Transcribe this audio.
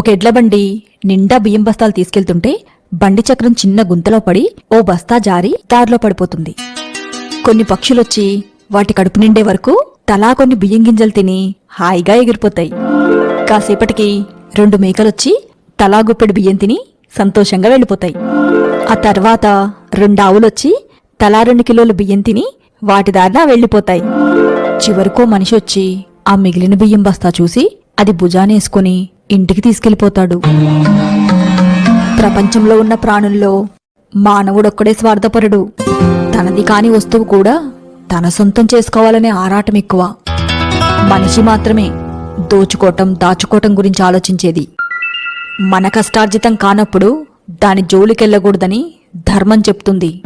ఒక ఎడ్ల బండి నిండా బియ్యం బస్తాలు తీసుకెళ్తుంటే బండి చక్రం చిన్న గుంతలో పడి ఓ బస్తా జారి దారిలో పడిపోతుంది. కొన్ని పక్షులొచ్చి వాటి కడుపు నిండే వరకు తలా కొన్ని బియ్యం గింజలు తిని హాయిగా ఎగిరిపోతాయి. కాసేపటికి రెండు మేకలొచ్చి తలా గుప్పెడు బియ్యం తిని సంతోషంగా వెళ్ళిపోతాయి. ఆ తర్వాత రెండు ఆవులొచ్చి తలా రెండు కిలోల బియ్యం తిని వాటి దారిన వెళ్ళిపోతాయి. చివరికో మనిషి వచ్చి ఆ మిగిలిన బియ్యం బస్తా చూసి అది భుజానేసుకుని ఇంటికి తీసుకెళ్ళిపోతాడు ప్రపంచంలో ఉన్న ప్రాణుల్లో మానవుడొక్కడే స్వార్థపరుడు. తనది కాని వస్తువు కూడా తన సొంతం చేసుకోవాలనే ఆరాటం ఎక్కువ. మనిషి మాత్రమే దోచుకోవటం దాచుకోవటం గురించి ఆలోచించేది. మన కష్టార్జితం కానప్పుడు దాని జోలికెళ్ళకూడదని ధర్మం చెప్తుంది.